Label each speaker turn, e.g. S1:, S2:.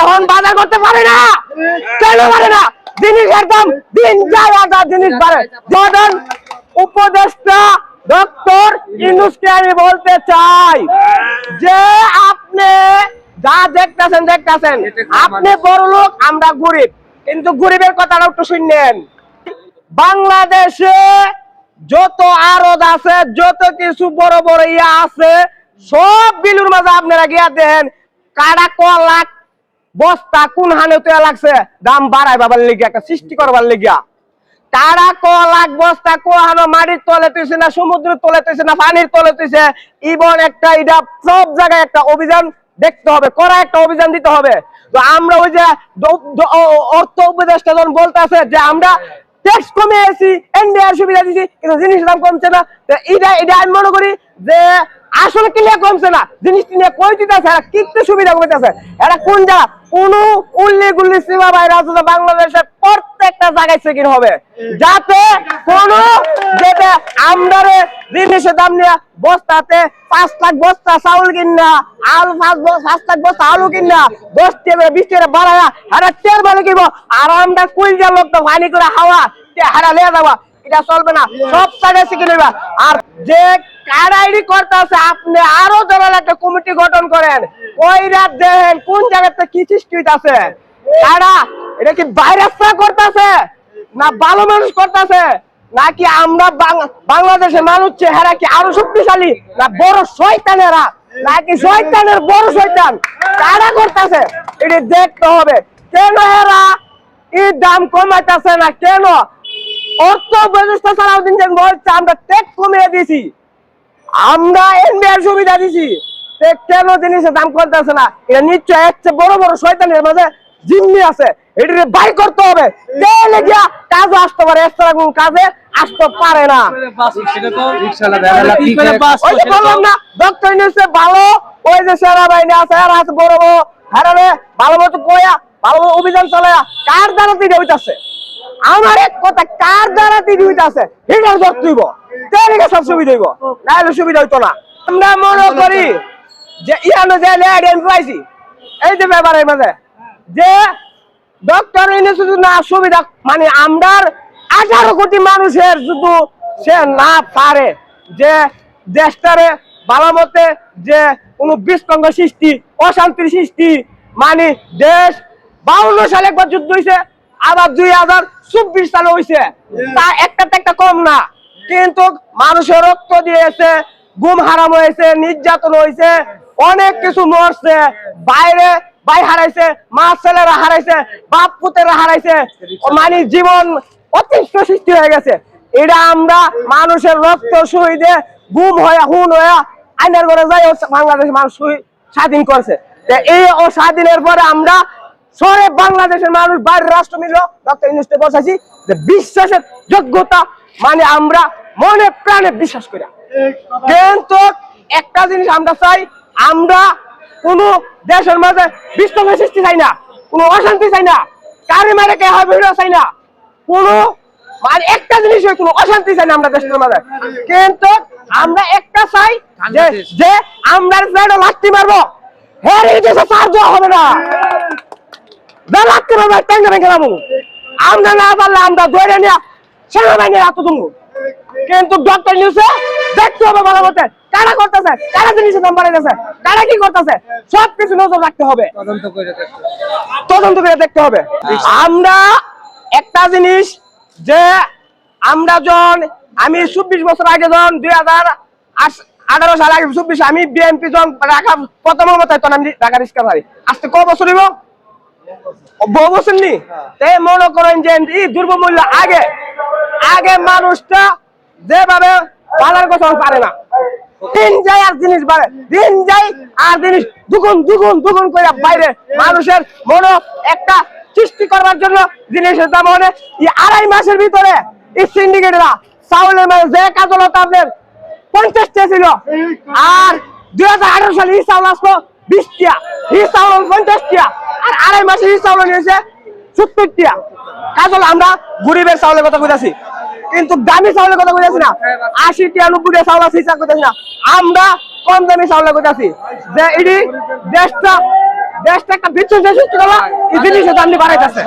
S1: এখন বাজার করতে পারে না। কেন পারে না? জিনিসের দাম দিন যায় আদা জিনিস বাড়ে। প্রধান উপদেষ্টা ডক্টর ইনুসকে আমি বলতে চাই যে আপনি যা দেখতেছেন দেখতেছেন। আপনি বড় লোক, আমরা গরিব। কিন্তু গরিবের কথাটা একটু শুনলেন বাংলাদেশে যত আরদ আছে, যত কিছু বড় বড় ইয়া আছে, সব বিলুর মাঝে আপনারা গিয়া দেন কারা ক লাখ বস্তা কোন হানে তো লাগছে? দাম বাড়াই বাবার লেগিয়া একটা সৃষ্টি করবার লেগিয়া। কারা ক লাখ বস্তা কোহানো মাটির তলে তুইছে না, সমুদ্রের তলে তুইছে না, পানির তলে তুইছে? ইবন একটা এটা সব জায়গায় একটা অভিযান দেখতে হবে, করা একটা অভিযান দিতে হবে। তো আমরা ওই যে অর্থ উপদেষ্টা যখন বলতেছে যে আমরা ট্যাক্স কমিয়েছি এনডিআর সুবিধা দিছি, কিন্তু জিনিসের দাম কমছে না এটা এটা আমি মনে করি যে আসলে কি নিয়ে কমছে না। জিনিসটি নিয়ে কই দিতেছে? এরা কিনতে সুবিধা কমিতেছে এরা কোন জায়গা? কোন উল্লি গুল্লি সীমা বাইরে যে বাংলাদেশের প্রত্যেকটা জায়গায় চেকিং হবে। যাতে কোন যেটা আমদারে জিনিসের দাম নিয়ে বস্তাতে পাঁচ লাখ বস্তা চাউল কিনা আলু পাঁচ পাঁচ লাখ বস্তা আলু কিনা দশ টাকা, বিশ টাকা বাড়ায়া হারা তেল ভালো কিনবো। আর আমরা কুইল যা লোক তো পানি করে হাওয়া হারা লিয়ে যাবা। এটা চলবে না। সব সাইডে শিখে নেবা আর যে কারাইরি করতেছে আপনি আরও যারা একটা কমিটি গঠন করেন। ওই রাত দেখেন কোন জায়গাতে কি সৃষ্টি হইতাছে। কারা? এটা কি ভাইরাস করতেছে? না ভালো মানুষ করতেছে? নাকি আমরা বাংলাদেশের মানুষ চেহারা কি আরও শক্তিশালী? না বড় শয়তানেরা? নাকি শয়তানের বড় শয়তান? কারা করতেছে? এটা দেখতে হবে। কেন এরা এই দাম কমাইতেছে না? কেন অর্থ সালাউদ্দিন বলছে আমরা ট্যাক্স কমিয়ে দিয়েছি। আমরা এনবিআর সুবিধা দিছি কেন জিনিসের দাম করতেছে না? এটা নিশ্চয় বড় বড় শয়তানের মাঝে জিম্মি আছে। এটিকে বাই করতে হবে। তাহলে গিয়া কাজে আসতে পারে এছাড়া কোন কাজে আসতে পারে না। ওই যে বললাম না ডক্টর নিউজে ভালো ওই যে সেনাবাহিনী আছে আর আছে বড় বড়। হারালে ভালো মতো কয়া ভালো অভিযান চালায়া কার দ্বারা তিনি হইতাছে? আমার এক কথা কার দ্বারা তিনি আছে এটার ধরতে হইব তাহলে সব সুবিধা হইব। নাহলে সুবিধা হইতো না। আমরা মনে করি যে ইয়ানো যে লেড পাইছি এই যে ব্যাপারের মাঝে যে ডক্টর শুধু না সুবিধা মানে আমরার আঠারো কোটি মানুষের শুধু সে না পারে যে দেশটারে ভালো মতে যে কোনো বিস্তঙ্গ সৃষ্টি অশান্তির সৃষ্টি মানে দেশ বাউন্ন সালে একবার যুদ্ধ হয়েছে আবার দুই হাজার চব্বিশ সালে হয়েছে তা একটা একটা কম না। কিন্তু মানুষের রক্ত দিয়েছে গুম হারাম হয়েছে নির্যাতন হয়েছে অনেক কিছু মরছে। বাইরে ভাই হারাইছে মা ছেলেরা হারাইছে বাপ পুতেরা হারাইছে। মানে জীবন অতিষ্ঠ সৃষ্টি হয়ে গেছে। এটা আমরা মানুষের রক্ত শহীদে গুম হয়ে হুন হয়ে আইনের ঘরে যাই বাংলাদেশ মানুষ স্বাধীন করছে। এই ও স্বাধীনের পরে আমরা সরে বাংলাদেশের মানুষ, বাইরের রাষ্ট্র মিলল। ডক্টর বসাইছি যে বিশ্বাসের যোগ্যতা মানে আমরা মনে প্রাণে বিশ্বাস করি। কিন্তু একটা জিনিস আমরা চাই, আমরা কোন দেশের মাঝে বিশ্বঙ্গ সৃষ্টি চাই না, কোনো অশান্তি চাই না, কারি মারে কে হবে চাই না। কোনো মানে একটা জিনিস কোনো অশান্তি চাই না আমরা দেশের মাঝে। কিন্তু আমরা একটা চাই যে আমরা লাঠি মারবো হ্যাঁ হবে না। ট্যাঙ্গা ভেঙে আমরা না পারলে আমরা ধরে নিয়ে সেনাবাহিনীর হাতে তুমি। কিন্তু ডক্টর নিউজে দেখতে হবে ভালো মতে কারা করতেছে কারা জিনিসের দাম বাড়াইতেছে কারা কি করতেছে সব কিছু নজর রাখতে হবে। তদন্ত করে দেখতে হবে। আমরা একটা জিনিস যে আমরা যখন আমি চব্বিশ বছর আগে যখন দুই হাজার আঠারো সাল আগে চব্বিশ আমি বিএনপি যখন রাখা প্রথম আমি ঢাকা রিক্সা পাই আজকে ক বছর হইব? তাই মনে করেন যে এই আগে আগে মানুষটা যেভাবে বাজার কথা পারে না। দিন যায় আর জিনিস বাড়ে, দিন আর জিনিস দুগুণ দুগুণ দুগুণ করে বাইরে মানুষের মনো একটা সৃষ্টি করবার জন্য জিনিসের দাম মানে আড়াই মাসের ভিতরে এই সিন্ডিকেটরা চাউলের মানে যে কাজ হলো আপনার পঞ্চাশ টা ছিল। আর দুই হাজার আঠারো সালে এই চাউল আসলো বিশ টিয়া এই চাউল পঞ্চাশ টিয়া আর আড়াই মাসে এই চাউল নিয়েছে সত্তর টিয়া কাজ হলো আমরা গরিবের চাউলের কথা কইতাছি, কিন্তু দামি চাউলের কথা কইতাছি না। আশি টিয়া নব্বই টিয়া চাউল আছে হিসাব না। আমরা কম দামি চাউলের কইতাছি যে এটি দেশটা দেশটা একটা বিচ্ছিন্ন সুস্থ করা জিনিসের দাম বাড়াইতেছে